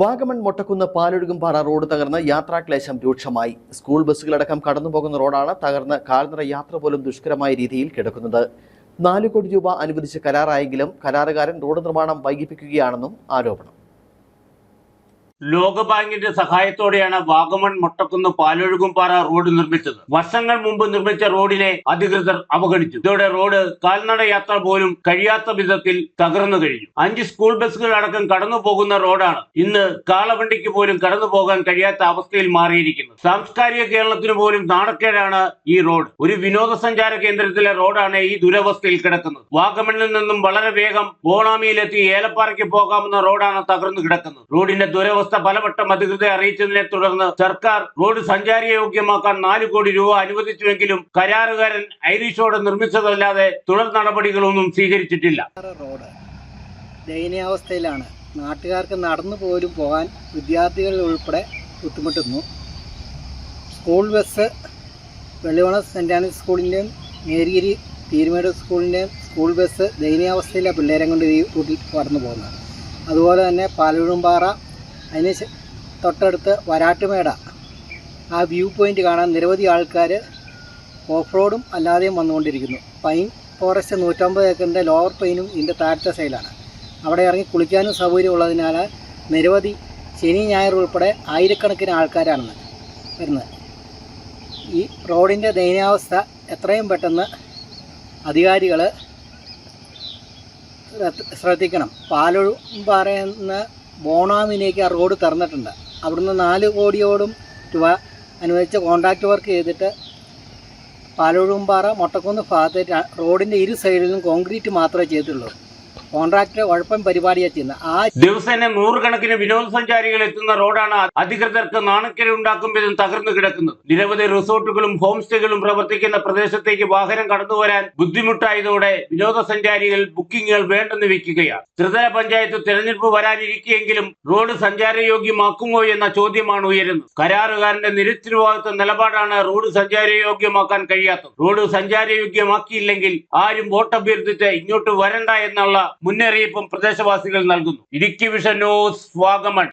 Vagamon Mottakunnu Palozhukumpara road തകർന്ന് യാത്രാക്ലേശം രൂക്ഷമായി. School ബസ്സുകളടക്കം കടന്നുപോകുന്ന റോഡാണ് തകർന്ന് കാൽനട യാത്ര പോലും ദുഷ്കരമായ രീതിയിൽ കിടക്കുന്നത്. നാല് കോടി രൂപ അനുവദിച്ച് കരാറായെങ്കിലും കരാറുകാരൻ റോഡ് നിർമ്മാണം വൈകിപ്പിക്കുകയാണെന്നും ആരോപണം. ലോകബാങ്കിന്റെ സഹായത്തോടെയാണ് വാഗമൺ മൊട്ടക്കുന്ന് പാലൊഴുകുംപാറ റോഡ് നിർമ്മിച്ചത്. വർഷങ്ങൾ മുമ്പ് നിർമ്മിച്ച റോഡിനെ അധികൃതർ അവഗണിച്ചു. ഇതോടെ റോഡ് കാൽനടയാത്ര പോലും കഴിയാത്ത വിധത്തിൽ തകർന്നു കഴിഞ്ഞു. അഞ്ച് സ്കൂൾ ബസ്സുകൾ അടക്കം കടന്നു പോകുന്ന റോഡാണ് ഇന്ന് കാളവണ്ടിക്ക് പോലും കടന്നു പോകാൻ കഴിയാത്ത അവസ്ഥയിൽ മാറിയിരിക്കുന്നു സാംസ്കാരിക കേരളത്തിന് പോലും നാണക്കേടാണ് ഈ റോഡ്. ഒരു വിനോദസഞ്ചാര കേന്ദ്രത്തിലെ റോഡാണ് ഈ ദുരവസ്ഥയിൽ കിടക്കുന്നത്. വാഗമണിൽ നിന്നും വളരെ വേഗം ബോണാമിയിലെത്തി ഏലപ്പാറയ്ക്ക് പോകാമെന്ന റോഡാണ് തകർന്നു കിടക്കുന്നത്. റോഡിന്റെ ദുരവസ്ഥ പലവട്ടം അധികൃതരെ അറിയിച്ചതിനെ തുടർന്ന് സർക്കാർ റോഡ് സഞ്ചാരയോഗ്യമാക്കാൻ നാല് കോടി രൂപ അനുവദിച്ചുവെങ്കിലും കരാറുകാരൻ ഐറിഷോട് നിർമ്മിച്ചതല്ലാതെ തുടർ നടപടികളൊന്നും സ്വീകരിച്ചിട്ടില്ല. റോഡ് ദയനീയാവസ്ഥയിലാണ്. നാട്ടുകാർക്ക് നടന്നു പോലും പോകാൻ വിദ്യാർത്ഥികൾ ഉൾപ്പെടെ ബുദ്ധിമുട്ടുന്നു. സ്കൂൾ ബസ് വെള്ളിവണ സെന്റ് ആൻഡ്രൂസ് സ്കൂളിന്റെയും നേരിഗിരി തീരുമേട് സ്കൂളിന്റെയും സ്കൂൾ ബസ് ദയനീയാവസ്ഥയിലെ പിള്ളേരെ കൊണ്ട് റൂട്ടിൽ കടന്നു പോകുന്നത് അതുപോലെ തന്നെ പാലൂഴുംപാറ അതിന് തൊട്ടടുത്ത് വരാട്ടുമേട. ആ വ്യൂ പോയിന്റ് കാണാൻ നിരവധി ആൾക്കാർ ഓഫ് റോഡും അല്ലാതെയും വന്നുകൊണ്ടിരിക്കുന്നു. പൈൻ ഫോറസ്റ്റ് നൂറ്റമ്പത് ഏക്കറിന്റെ ലോവർ പൈനും ഇതിന്റെ താഴത്തെ സൈഡിലാണ് അവിടെ ഇറങ്ങി കുളിക്കാനും സൗകര്യമുള്ളതിനാൽ നിരവധി ശനി ഞായർ ഉൾപ്പെടെ ആയിരക്കണക്കിന് ആൾക്കാരാണ് വരുന്നത്. ഈ റോഡിന്റെ ദയനീയാവസ്ഥ എത്രയും പെട്ടെന്ന് അധികാരികൾ ശ്രദ്ധിക്കണം. പാലൊഴും നിന്ന് ബോണാമിലേക്ക് ആ റോഡ് തുറന്നിട്ടുണ്ട് അവിടുന്ന് നാല് കോടിയോടും രൂപ അനുവദിച്ച കോൺട്രാക്ട് വർക്ക് ചെയ്തിട്ട് പാലോഴുംപാറ മൊട്ടക്കുന്ന് ഭാഗത്ത് ര- റോഡിന്റെ ഇരു സൈഡിലും കോൺക്രീറ്റ് മാത്രമേ ചെയ്തിട്ടുള്ളൂ. കോൺട്രാക്ടർ ഉഴപ്പം പരിപാടിയാണ് ചെയ്യുന്നത്. ആ ദിവസേന നൂറുകണക്കിന് വിനോദസഞ്ചാരികൾ എത്തുന്ന റോഡാണ് അധികൃതർക്ക് നാണക്കേട് ഉണ്ടാക്കും വിധം തകർന്നു കിടക്കുന്നത്. നിരവധി റിസോർട്ടുകളും ഹോം സ്റ്റേകളും പ്രവർത്തിക്കുന്ന പ്രദേശത്തേക്ക് വാഹനം കടന്നു വരാൻ ബുദ്ധിമുട്ടായതോടെ വിനോദസഞ്ചാരികൾ ബുക്കിംഗുകൾ വേണ്ടെന്ന് വെക്കുകയാണ്. ത്രിതല പഞ്ചായത്ത് തെരഞ്ഞെടുപ്പ് വരാനിരിക്കെങ്കിലും റോഡ് സഞ്ചാരയോഗ്യമാക്കുമോ എന്ന ചോദ്യമാണ് ഉയരുന്നത്. കരാറുകാരന്റെ നിരുത്തരവാദിത്വ നിലപാടാണ് റോഡ് സഞ്ചാരയോഗ്യമാക്കാൻ കഴിയാത്തത്. റോഡ് സഞ്ചാരയോഗ്യമാക്കിയില്ലെങ്കിൽ ആരും വോട്ടഭ്യർത്ഥിച്ച് ഇങ്ങോട്ട് വരണ്ട എന്നുള്ള മുന്നറിയിപ്പും പ്രദേശവാസികൾ നൽകുന്നു. Idukki vision news Vagamon